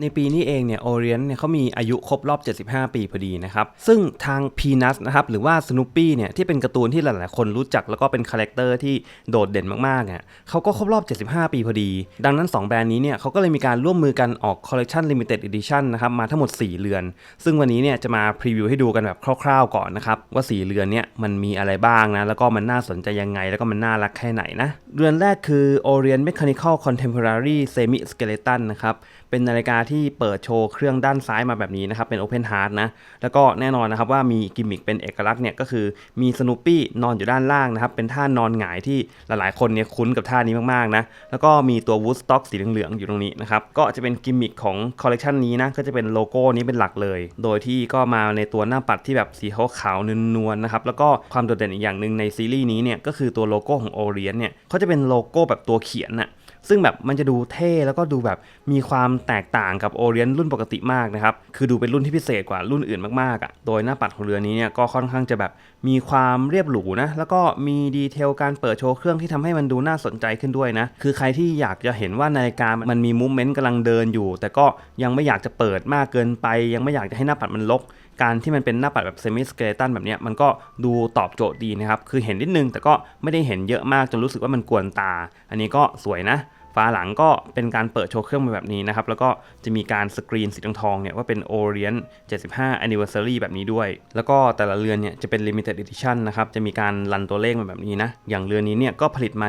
ในปีนี้เองเนี่ยโอเรียนเนี่ยเขามีอายุครบรอบ 75 ปีพอดีนะครับ ซึ่งทางพีนัสนะครับหรือว่าสนุปปี้เนี่ยที่เป็นการ์ตูนที่หลายๆ คนรู้จักแล้วก็เป็นคาแรคเตอร์ที่โดดเด่นมากๆเนี่ยเขาก็ครบรอบ 75 ปีพอดี ดังนั้น 2 แบรนด์นี้เนี่ยเขาก็เลยมีการร่วมมือกันออกคอลเล t ชันลิมิเต็ดอิดิชันนะครับมาทั้งหมด 4 เรือน ซึ่งวันนี้เนี่ยจะมาพรีวิวให้ดูกันแบบคร่าวๆก่อนนะครับว่า 4 เรือนเนี่ยมันมีอะไรบ้างนะแล้วก็มันน่าสนใจยังไง แล้วก็มันน่ารักแค่ไหนนะเรือนแรกคือ Orient Mechanical Contemporary Semi Skeleton นะครับเป็นนาฬิกาที่เปิดโชว์เครื่องด้านซ้ายมาแบบนี้นะครับ เป็น Open Heart นะ แล้วก็แน่นอนนะครับว่ามีกิมมิคเป็นเอกลักษณ์เนี่ยก็คือมีสน o ปี้นอนอยู่ด้านล่างนะครับ เป็นท่านอนหงายที่หลายๆ คนเนี่ยคุ้นกับท่านี้มากๆนะ แล้วก็มีตัว Woodstock สีเหลืองๆอยู่ตรงนี้นะครับก็จะเป็นกิมมิคของคอลเลกชันนี้นะก็จะเป็นโลโก้นี้เป็นหลักเลย โดยที่ก็มาในตัวหน้าปัดที่แบบสีขาวๆนวลๆนะครับแล้วก็ความโดดเด่นอีกอย่างหนึ่งในซีรีส์นี้เนี่ยก็คือตัวโลโก้ของ Orient เนี่ยเขาจะเป็นโลโก้แบบตัวเขียนน่ะ ซึ่งแบบมันจะดูเท่แล้วก็ดูแบบมีความแตกต่างกับโอเ n นรุ่นปกติมากนะครับ คือดูเป็นรุ่นที่พิเศษกว่ารุ่นอื่นมากๆอะ่ะ โดยหน้าปัดของเรือนี้เนี่ยก็ค่อนข้างจะแบบมีความเรียบหรูนะ แล้วก็มีดีเทลการเปิดโชว์เครื่องที่ทำให้มันดูน่าสนใจขึ้นด้วยนะ คือใครที่อยากจะเห็นว่านาฬิกามันมีมูฟเมนต์กำลังเดินอยู่ แต่ก็ยังไม่อยากจะเปิดมากเกินไป ยังไม่อยากจะให้หน้าปัดมันลก การที่มันเป็นหน้าปัดแบบเซมิสเกเลตันแบบนี้มันก็ดูตอบโจทย์ดีนะครับ คือเห็นนิดนึงแต่ก็ไม่ได้เห็นเยอะมากจนรู้สึกว่ามันกวนตา อันนี้ก็สวยนะฝาหลังก็เป็นการเปิดโชว์เครื่องมาแบบนี้นะครับ แล้วก็จะมีการสกรีนสีทองๆเนี่ยว่าเป็น Orient 75 Anniversary แบบนี้ด้วย แล้วก็แต่ละเรือนเนี่ยจะเป็น Limited Edition นะครับ จะมีการรันตัวเลขมาแบบนี้นะ อย่างเรือนนี้เนี่ยก็ผลิตมา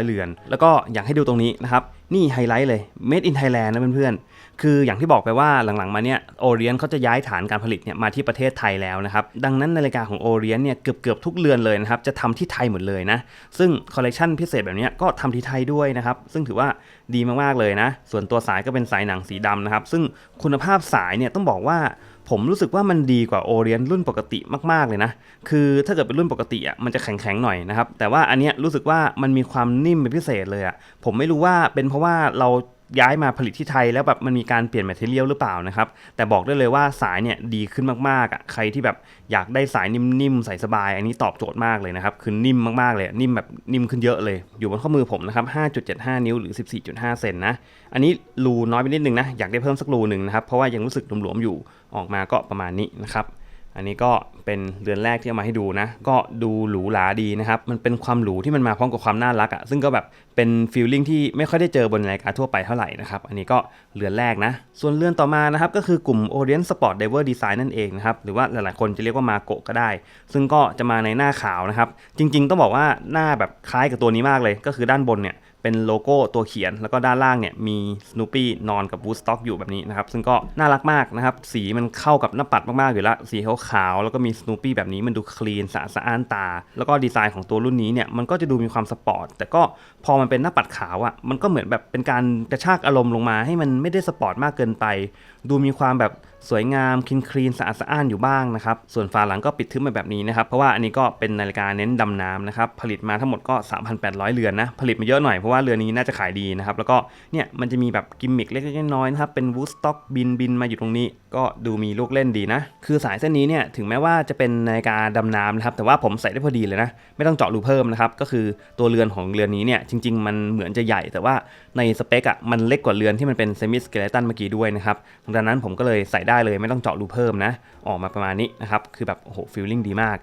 1,900 เรือน แล้วก็อยากให้ดูตรงนี้นะครับ นี่ไฮไลท์เลย Made in Thailand นะเพื่อนๆ คืออย่างที่บอกไปว่าหลังๆมาเนี่ยโอเรียนเขาจะย้ายฐานการผลิตเนี่ยมาที่ประเทศไทยแล้วนะครับ ดังนั้นนาฬิกาของโอเรียนเนี่ยเกือบๆทุกเรือนเลยนะครับ จะทำที่ไทยหมดเลยนะ ซึ่งคอลเลกชันพิเศษแบบนี้ก็ทำที่ไทยด้วยนะครับ ซึ่งถือว่าดีมากๆเลยนะ ส่วนตัวสายก็เป็นสายหนังสีดำนะครับ ซึ่งคุณภาพสายเนี่ยต้องบอกว่าผมรู้สึกว่ามันดีกว่าโอเรียนรุ่นปกติมากๆเลยนะ คือถ้าเกิดเป็นรุ่นปกติอะมันจะแข็งๆหน่อยนะครับ แต่ว่าอันเนี้ยรู้สึกว่ามันมีความนิ่มเป็นพิเศษเลยอะ ผมไม่รู้ว่าเป็นเพราะว่าเรา ย้ายมาผลิตที่ไทยแล้วแบบมันมีการเปลี่ยนแมทเทียลหรือเปล่านะครับ แต่บอกได้เลยว่าสายเนี่ยดีขึ้นมากๆอะใครที่แบบอยากได้สายนิ่มๆใส่สบาย อันนี้ตอบโจทย์มากเลยนะครับ คือนิ่มมากๆเลยนิ่มแบบนิ่มขึ้นเยอะเลย อยู่บนข้อมือผมนะครับ 5.75 นิ้วหรือ 14.5 เซนนะ อันนี้รูน้อยไปนิดนึงนะ อยากได้เพิ่มสักรูหนึ่งนะครับ เพราะว่ายังรู้สึกหลวมๆอยู่ออกมาก็ประมาณนี้นะครับ อันนี้ก็เป็นเรือนแรกที่เอามาให้ดูนะ ก็ดูหรูหราดีนะครับ มันเป็นความหรูที่มันมาพร้อมกับความน่ารักอะ่ะ ซึ่งก็แบบเป็นฟีลลิ่งที่ไม่ค่อยได้เจอบนนาฬิการทั่วไปเท่าไหร่นะครับ อันนี้ก็เรือนแรกนะ ส่วนเรือนต่อมานะครับก็คือกลุ่ม Orient Sport Diver Design นั่นเองนะครับ หรือว่าหลายๆคนจะเรียกว่ามาโกะก็ได้ ซึ่งก็จะมาในหน้าขาวนะครับ จริง ๆ ต้องบอกว่าหน้าแบบคล้ายกับตัวนี้มากเลย ก็คือด้านบนเนี่ย เป็นโลโก้ตัวเขียน แล้วก็ด้านล่างเนี่ยมี Snoopy นอนกับ Woodstock อยู่แบบนี้นะครับ ซึ่งก็น่ารักมากนะครับ สีมันเข้ากับหน้าปัดมาก ๆ อยู่แล้ว สีขาวๆแล้วก็มี Snoopy แบบนี้มันดูคลีนสะอาดสะอ้านตา แล้วก็ดีไซน์ของตัวรุ่นนี้เนี่ยมันก็จะดูมีความสปอร์ตแต่ก็พอมันเป็นหน้าปัดขาวอะ่ะมันก็เหมือนแบบเป็นการกระชากอารมณ์ลงมา ให้มันไม่ได้สปอร์ตมากเกินไป ดูมีความแบบสวยงามคลีนคลีนสะอาดสะอ้านอยู่บ้างนะครับส่วนฝาหลังก็ปิดทึบมาแบบนี้นะครับเพราะว่าอันนี้ก็เป็นนาฬิกาเน้นดำน้ำนะครับผลิตมาทั้งหมดก็ 3,800 เรือนนะผลิตมาเยอะหน่อยเพราะว่าเรือนนี้น่าจะขายดีนะครับแล้วก็เนี่ยมันจะมีแบบกิมมิคเล็กๆน้อยๆนะครับเป็นวูดสต็อกบินบินมาอยู่ตรงนี้ ก็ดูมีลูกเล่นดีนะ คือสายเส้นนี้เนี่ยถึงแม้ว่าจะเป็นนาฬิกาดำน้ำนะครับ แต่ว่าผมใส่ได้พอดีเลยนะ ไม่ต้องเจาะรูเพิ่มนะครับ ก็คือตัวเรือนของเรือนนี้เนี่ยจริง ๆ มันเหมือนจะใหญ่ แต่ว่าในสเปคอะมันเล็กกว่าเรือนที่มันเป็นเซมิสเกเลตันเมื่อกี้ด้วยนะครับ ดังนั้นผมก็เลยใส่ได้เลยไม่ต้องเจาะรูเพิ่มนะ ออกมาประมาณนี้นะครับ คือแบบโอ้โหฟีลลิ่งดีมาก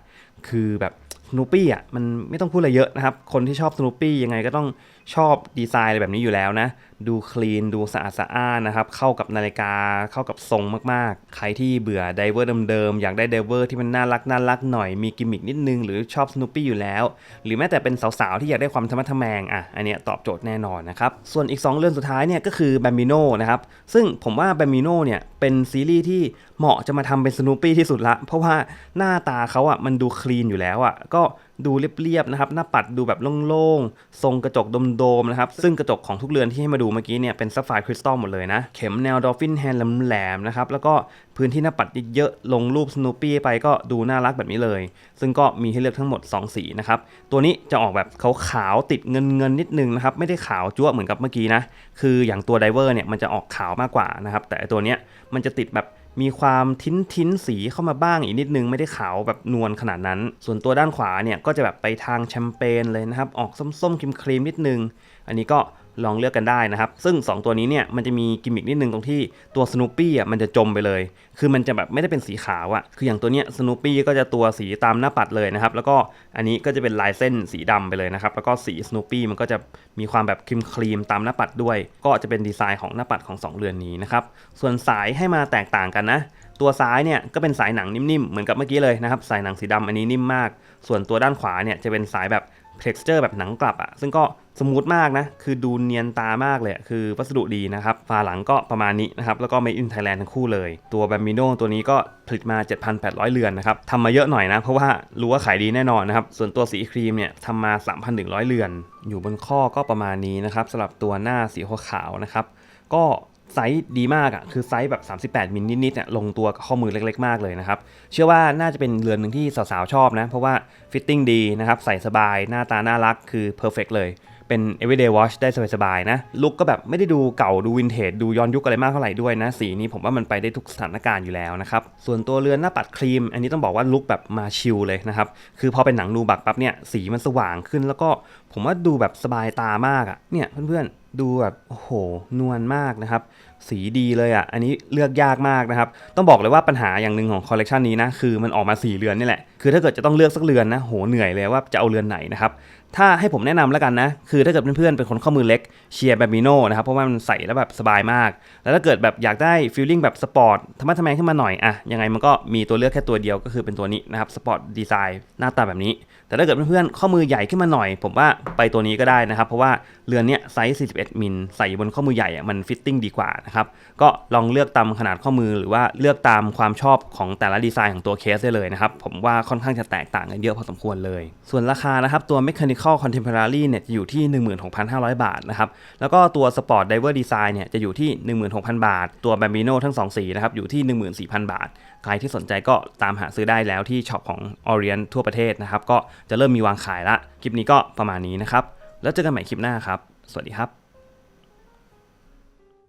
คือแบบ สโนปี้อะมันไม่ต้องพูดอะไรเยอะนะครับ คนที่ชอบสโนปี้ยังไงก็ต้องชอบดีไซน์อะไรแบบนี้อยู่แล้วนะ ดูคลีนดูสะอาดสะอ้านนะครับ เข้ากับนาฬิกาเข้ากับทรงมากๆ ใครที่เบื่อไดเวอร์เดิมๆ อยากได้ไดเวอร์ที่มันน่ารักน่ารักหน่อยมีกิมมิคนิดนึง หรือชอบสโนปี้อยู่แล้ว หรือแม้แต่เป็นสาวๆ ที่อยากได้ความธรรมะทแมงอะอันเนี้ยตอบโจทย์แน่นอนนะครับ ส่วนอีก 2 เรื่องสุดท้ายเนี่ยก็คือแบมบิโนนะครับซึ่งผมว่าแบมบิโนเนี่ยเป็นซีรีส์ที่เหมาะจะมาทำเป็นสโนปี้ที่สุดละเพราะว่าหน้าตาเขาอะมันดูคลีนอยู่แล้วอะก็ดูเรียบๆนะครับหน้าปัดดูแบบโล่งๆ ทรงกระจกโดมๆนะครับซึ่งกระจกของทุกเรือนที่ให้มาดูเมื่อกี้เนี่ยเป็นซัฟไฟคริสตัลหมดเลยนะ เข็มแนวดอฟฟินแฮนด์แหลมๆนะครับแล้วก็พื้นที่หน้าปัดเยอะๆลงรูปสโนปี้ไปก็ดูน่ารักแบบนี้เลย ซึ่งก็มีให้เลือกทั้งหมด 2 สีนะครับตัวนี้จะออกแบบขาวๆติดเงินเงินๆนิดนึงนะครับไม่ได้ขาวจั่วเหมือนกับเมื่อกี้นะคืออย่างตัวไดเวอร์เนี่ยมันจะออกขาวมากกว่านะครับแต่ตัวเนี้ยมันจะติดแบบ มีความทิ้นทิ้นสีเข้ามาบ้างอีกนิดนึงไม่ได้ขาวแบบนวลขนาดนั้น ส่วนตัวด้านขวาเนี่ยก็จะแบบไปทางแชมเปญเลยนะครับ ออกส้มๆครีมๆนิดนึง อันนี้ก็ ลองเลือกกันได้นะครับ ซึ่ง 2 ตัวนี้เนี่ยมันจะมีกิมมิคนิดนึงตรงที่ตัว Snoopy อะมันจะจมไปเลย คือมันจะแบบไม่ได้เป็นสีขาวอะคืออย่างตัวเนี้ย Snoopy ก็จะตัวสีตามหน้าปัดเลยนะครับ แล้วก็อันนี้ก็จะเป็นลายเส้นสีดำไปเลยนะครับ แล้วก็สี Snoopy มันก็จะมีความแบบครีมครีมๆตามหน้าปัดด้วย ก็จะเป็นดีไซน์ของหน้าปัดของ 2 เรือนนี้นะครับ ส่วนสายให้มาแตกต่างกันนะ ตัวซ้ายเนี่ยก็เป็นสายหนังนิ่มๆ เหมือนกับเมื่อกี้เลยนะครับ สายหนังสีดำอันนี้นิ่มมาก ส่วนตัวด้านขวาเนี่ยจะเป็นสายแบบ texture แบบหนังกลับอะซึ่งก็สมูทมากนะ คือดูเนียนตามากเลยคือวัสดุดีนะครับ ฝาหลังก็ประมาณนี้นะครับ แล้วก็ made in Thailand ทั้งคู่เลย ตัวแบม i โนตัวนี้ก็ผลิตมา 7,800 เรือนนะครับทำมาเยอะหน่อยนะ เพราะว่ารู้ว่าขายดีแน่นอนนะครับ ส่วนตัวสีครีมเนี่ยทำมา 3,100 เรือน อยู่บนข้อก็ประมาณนี้นะครับสำหรับตัวหน้าสีขาวๆนะครับ ก็ ไซส์ดีมากอะ่ะคือไซส์แบบ 38มิลนิดๆเนี่ยลงตัวกับข้อมือเล็กๆ มากเลยนะครับ เชื่อว่าน่าจะเป็นเรือนหนึ่งที่สาวๆ ชอบนะ เพราะว่าฟิตติ้งดีนะครับ ใส่สบายหน้าตาน่ารักคือเพอร์เฟกเลย เป็น everyday wash ได้สบายๆ นะ ลุคก็แบบไม่ได้ดูเก่าดูวินเทจดูย้อนยุคอะไรมากเท่าไหร่ด้วยนะ สีนี้ผมว่ามันไปได้ทุกสถานการณ์อยู่แล้วนะครับ ส่วนตัวเรือนหน้าปัดครีม อันนี้ต้องบอกว่าลุคแบบมาชิลเลยนะครับคือพอเป็นหนังนูบักปั๊บเนี่ยสีมันสว่างขึ้นแล้วก็ผมว่าดูแบบสบายตามากอะ่ะเนี่ยเพื่อนๆ ดูแบบโอ้โหนวลมากนะครับ สีดีเลยอะ อันนี้เลือกยากมากนะครับ ต้องบอกเลยว่าปัญหาอย่างหนึ่งของคอลเลกชันนี้นะคือมันออกมา 4 เรือนนี่แหละ คือถ้าเกิดจะต้องเลือกสักเรือนนะโหเหนื่อยเลยว่าจะเอาเรือนไหนนะครับ ถ้าให้ผมแนะนำแล้วกันนะ คือถ้าเกิดเพื่อนๆเป็นคนข้อมือเล็กเชียร์แบบมิโนนะครับเพราะว่ามันใส่แล้วแบบสบายมาก แล้วถ้าเกิดแบบอยากได้ฟีลลิ่งแบบสปอร์ตธรรมะทแมงขึ้นมาหน่อยอะยังไงมันก็มีตัวเลือกแค่ตัวเดียวก็คือเป็นตัวนี้นะครับสปอร์ตดีไซน์หน้าตาแบบนี้ แต่ถ้าเกิดเพื่อนๆข้อมือใหญ่ขึ้นมาหน่อย ผมว่าไปตัวนี้ก็ได้นะครับเพราะว่าเรือนเนี้ยไซส์41มิลใส่บนข้อมือใหญ่อะมันฟิตติ้งดีกว่านะครับ ก็ลองเลือกตามขนาดข้อมือหรือว่าเลือกตามความชอบของแต่ละดีไซน์ของตัวเคสได้เลยนะครับ ผมว่าค่อนข้างจะแตกต่างกันเยอะพอสมควรเลย ส่วนราคานะครับตัว Mechanical Contemporary เนี่ยจะอยู่ที่ 16,500 บาทนะครับ แล้วก็ตัว Sport Diver Design เนี่ยจะอยู่ที่ 16,000 บาท ตัว Bambino ทั้ง 2 สีนะครับอยู่ที่ 14,000 บาท ใครที่สนใจก็ตามหาซื้อได้แล้วที่ช็อปของ Orient ทั่วประเทศนะครับก็จะเริ่มมีวางขายละคลิปนี้ก็ประมาณนี้นะครับแล้วเจอกันใหม่คลิปหน้าครับ สวัสดีครับ